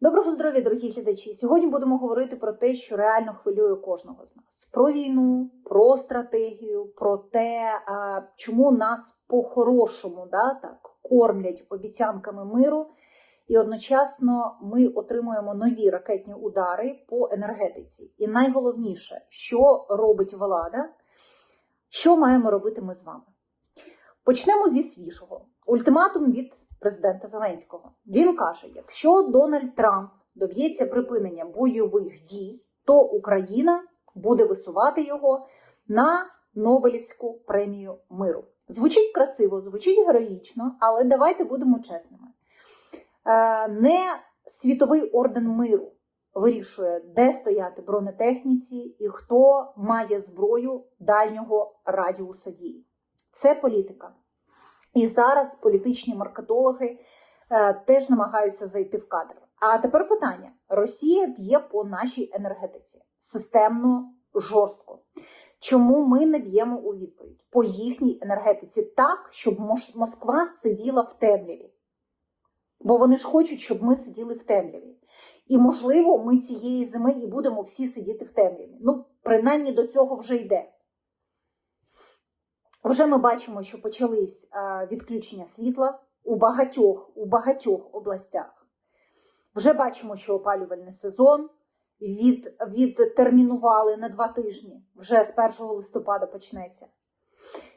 Доброго здоров'я, дорогі глядачі! Сьогодні будемо говорити про те, що реально хвилює кожного з нас: про війну, про стратегію, про те, чому нас по-хорошому да, так, кормлять обіцянками миру, і одночасно ми отримуємо нові ракетні удари по енергетиці. І найголовніше, що робить влада, що маємо робити ми з вами. Почнемо зі свіжого. Ультиматум від президента Зеленського. Він каже: якщо Дональд Трамп доб'ється припинення бойових дій, то Україна буде висувати його на Нобелівську премію миру. Звучить красиво, звучить героїчно, але давайте будемо чесними. Е, Не світовий орден миру вирішує, де стояти бронетехніці і хто має зброю дальнього радіуса дії. Це політика. І зараз політичні маркетологи е, теж намагаються зайти в кадр. А тепер питання: Росія б'є по нашій енергетиці системно, жорстко. Чому ми не б'ємо у відповідь по їхній енергетиці так, щоб Москва сиділа в темряві? Бо вони ж хочуть, щоб ми сиділи в темряві. І, можливо, ми цієї зими і будемо всі сидіти в темряві. Ну, принаймні до цього вже йде. Вже ми бачимо, що почались е, відключення світла у багатьох, у багатьох областях. Вже бачимо, що опалювальний сезон від, відтермінували на два тижні, вже з 1 листопада почнеться.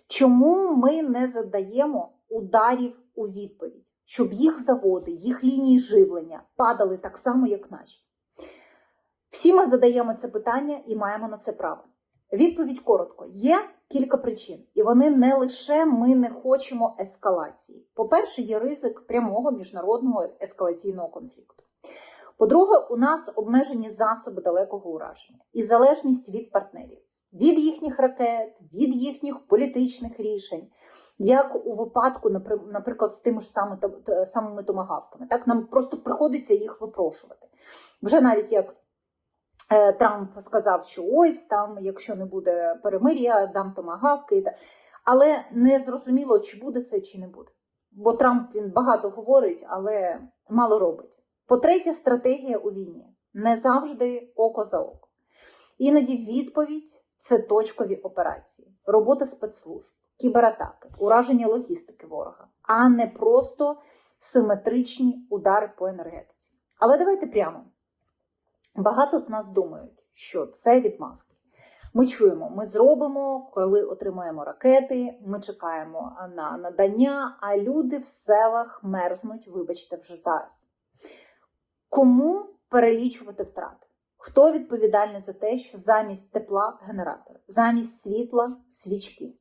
Чому ми не задаємо ударів у відповідь, щоб їх заводи, їх лінії живлення падали так само, як наші? Всі ми задаємо це питання і маємо на це право. Відповідь коротко: є кілька причин, і вони не лише ми не хочемо ескалації. По-перше, є ризик прямого міжнародного ескалаційного конфлікту. По-друге, у нас обмежені засоби далекого ураження і залежність від партнерів, від їхніх ракет, від їхніх політичних рішень, як у випадку, напри- наприклад, з тими ж саме та- самими томагавками. Так нам просто приходиться їх випрошувати. Вже навіть як Трамп сказав, що ось там, якщо не буде перемир'я, дам томагавки. Але не зрозуміло, чи буде це, чи не буде. Бо Трамп він багато говорить, але мало робить. По-третє, стратегія у війні не завжди око за око. Іноді відповідь це точкові операції, робота спецслужб, кібератаки, ураження логістики ворога, а не просто симетричні удари по енергетиці. Але давайте прямо. Багато з нас думають, що це відмазки. Ми чуємо, ми зробимо, коли отримаємо ракети, ми чекаємо на надання, а люди в селах мерзнуть, вибачте, вже зараз. Кому перелічувати втрати? Хто відповідальний за те, що замість тепла генератор, замість світла свічки?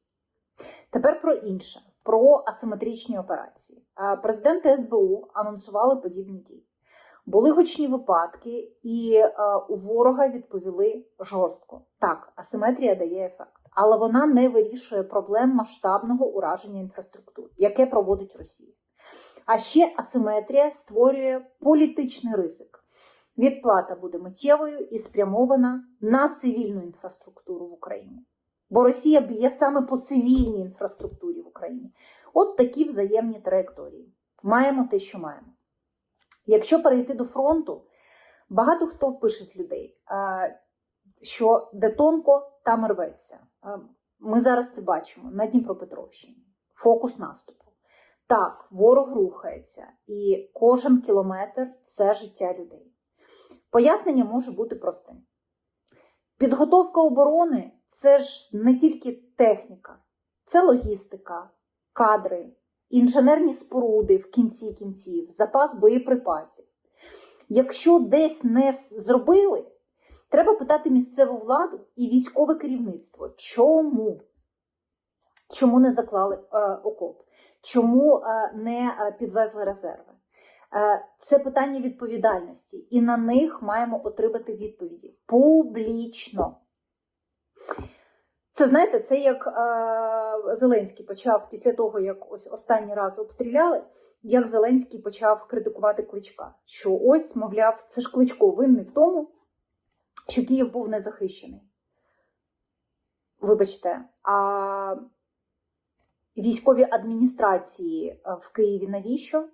Тепер про інше, про асиметричні операції. Президенти СБУ анонсували подібні дії. Були гучні випадки, і е, у ворога відповіли жорстко. Так, асиметрія дає ефект, але вона не вирішує проблем масштабного ураження інфраструктури, яке проводить Росія. А ще асиметрія створює політичний ризик. Відплата буде миттєвою і спрямована на цивільну інфраструктуру в Україні. Бо Росія б'є саме по цивільній інфраструктурі в Україні. От такі взаємні траєкторії. Маємо те, що маємо. Якщо перейти до фронту, багато хто пише з людей, що де тонко, там рветься. Ми зараз це бачимо на Дніпропетровщині. Фокус наступу. Так, ворог рухається, і кожен кілометр це життя людей. Пояснення може бути простим. Підготовка оборони це ж не тільки техніка, це логістика, кадри, інженерні споруди в кінці кінців, запас боєприпасів. Якщо десь не зробили, треба питати місцеву владу і військове керівництво, чому? Чому не заклали е, окоп? Чому е, не е, підвезли резерви? Е, це питання відповідальності, і на них маємо отримати відповіді публічно. Це знаєте, це як е, Зеленський почав після того, як ось останній раз обстріляли, як Зеленський почав критикувати кличка. Що ось, мовляв, це ж кличко винний в тому, що Київ був незахищений. Вибачте, а військові адміністрації е, в Києві навіщо?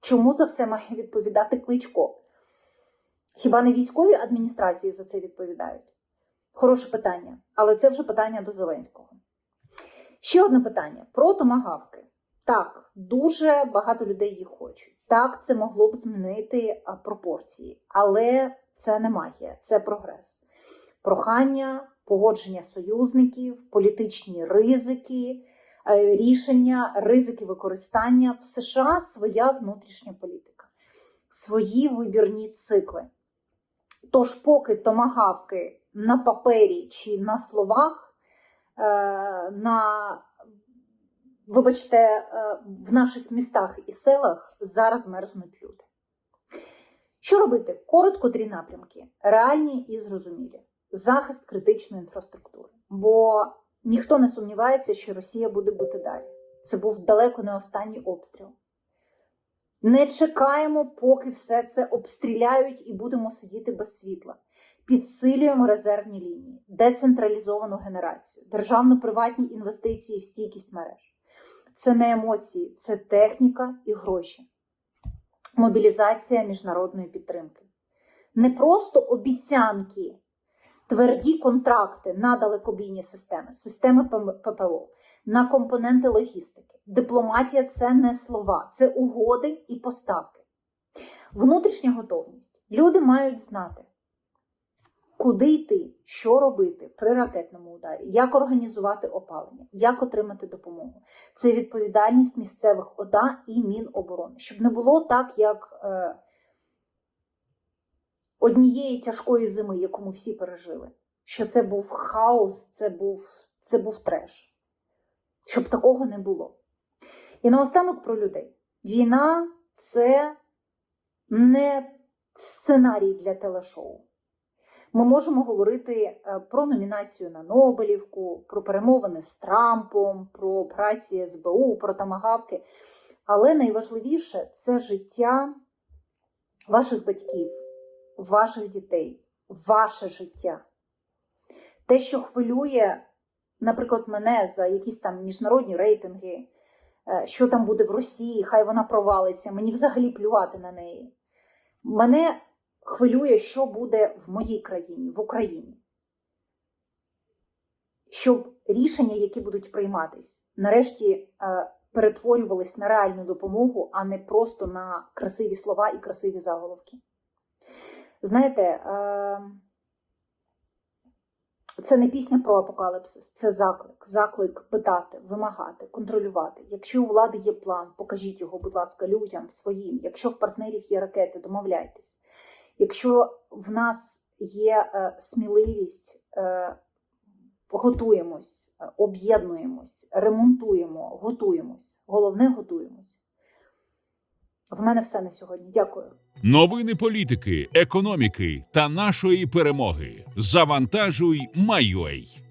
Чому за все має відповідати кличко? Хіба не військові адміністрації за це відповідають? Хороше питання, але це вже питання до Зеленського. Ще одне питання про томагавки. Так, дуже багато людей їх хочуть. Так, це могло б змінити пропорції, але це не магія, це прогрес. Прохання, погодження союзників, політичні ризики, е, рішення, ризики використання в США своя внутрішня політика, свої вибірні цикли. Тож, поки томагавки на папері чи на словах, е, на, вибачте, е, в наших містах і селах зараз мерзнуть люди. Що робити? Коротко три напрямки: реальні і зрозумілі. Захист критичної інфраструктури. Бо ніхто не сумнівається, що Росія буде бути далі. Це був далеко не останній обстріл. Не чекаємо, поки все це обстріляють і будемо сидіти без світла. Підсилюємо резервні лінії, децентралізовану генерацію, державно-приватні інвестиції в стійкість мереж. Це не емоції, це техніка і гроші. Мобілізація міжнародної підтримки. Не просто обіцянки, тверді контракти на далекобійні системи, системи ППО, на компоненти логістики. Дипломатія це не слова, це угоди і поставки. Внутрішня готовність. Люди мають знати, куди йти, що робити при ракетному ударі, як організувати опалення, як отримати допомогу. Це відповідальність місцевих ОДА і Міноборони, щоб не було так, як е, однієї тяжкої зими, яку ми всі пережили. Що це був хаос, це був, це був треш. Щоб такого не було. І наостанок про людей. Війна це не сценарій для телешоу. Ми можемо говорити е, про номінацію на Нобелівку, про перемовини з Трампом, про операції СБУ, про тамагавки. Але найважливіше це життя ваших батьків, ваших дітей, ваше життя. Те, що хвилює, наприклад, мене за якісь там міжнародні рейтинги, е, що там буде в Росії, хай вона провалиться, мені взагалі плювати на неї. Мене хвилює, що буде в моїй країні, в Україні. Щоб рішення, які будуть прийматись, нарешті е, перетворювались на реальну допомогу, а не просто на красиві слова і красиві заголовки. Знаєте, е, це не пісня про апокаліпсис, це заклик. Заклик питати, вимагати, контролювати. Якщо у влади є план, покажіть його, будь ласка, людям своїм. Якщо в партнерів є ракети, домовляйтесь. Якщо в нас є е, сміливість, е, готуємось, е, об'єднуємось, ремонтуємо, готуємось. Головне готуємось. В мене все на сьогодні. Дякую. Новини політики, економіки та нашої перемоги. Завантажуй, майой.